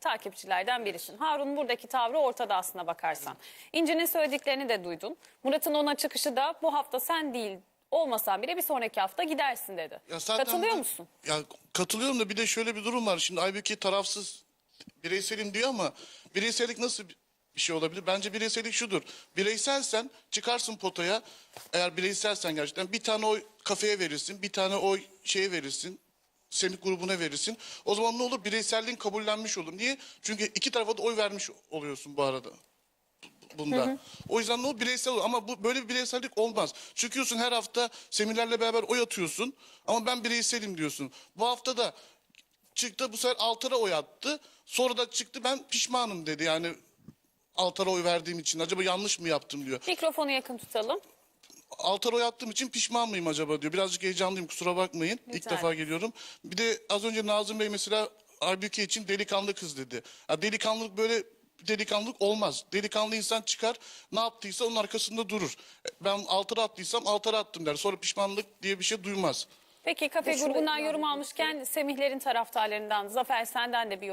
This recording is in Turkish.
takipçilerden birisin. Harun buradaki tavrı ortada aslına bakarsan. İnci'nin söylediklerini de duydun. Murat'ın ona çıkışı da bu hafta sen değil olmasan bile bir sonraki hafta gidersin dedi. Ya zaten Katılıyor bu- musun? Ya katılıyorum da bir de şöyle bir durum var. Şimdi Aybüke tarafsız bireyselim diyor ama bireysellik nasıl bir bir şey olabilir? Bence bireysellik şudur. Bireyselsen çıkarsın potaya. Eğer bireyselsen gerçekten bir tane oy kafeye verirsin. Bir tane oy şeye verirsin. Semih grubuna verirsin. O zaman ne olur? Bireyselliğin kabullenmiş olur. Niye? Çünkü iki tarafa da oy vermiş oluyorsun bu arada bunda. O yüzden de o bireysel olur. Ama bu böyle bir bireysellik olmaz. Çıkıyorsun her hafta seminlerle beraber oy atıyorsun ama ben bireyselim diyorsun. Bu hafta da çıktı bu sefer Altar'a oy attı. Sonra da çıktı ben pişmanım dedi. Yani Altar'a oy verdiğim için acaba yanlış mı yaptım diyor. Mikrofonu yakın tutalım. Altar'a oy attığım için pişman mıyım acaba diyor. Birazcık heyecanlıyım kusura bakmayın. İlk Rica defa ederim. geliyorum. Bir de az önce Nazım Bey mesela Aybüke için delikanlı kız dedi. Ya delikanlılık böyle delikanlılık olmaz. Delikanlı insan çıkar ne yaptıysa onun arkasında durur. Ben Altar'a attıysam Altar'a attım der. Sonra pişmanlık diye bir şey duymaz. Peki kafe grubundan yorum almışken Semihlerin taraftarlarından Zafer senden de bir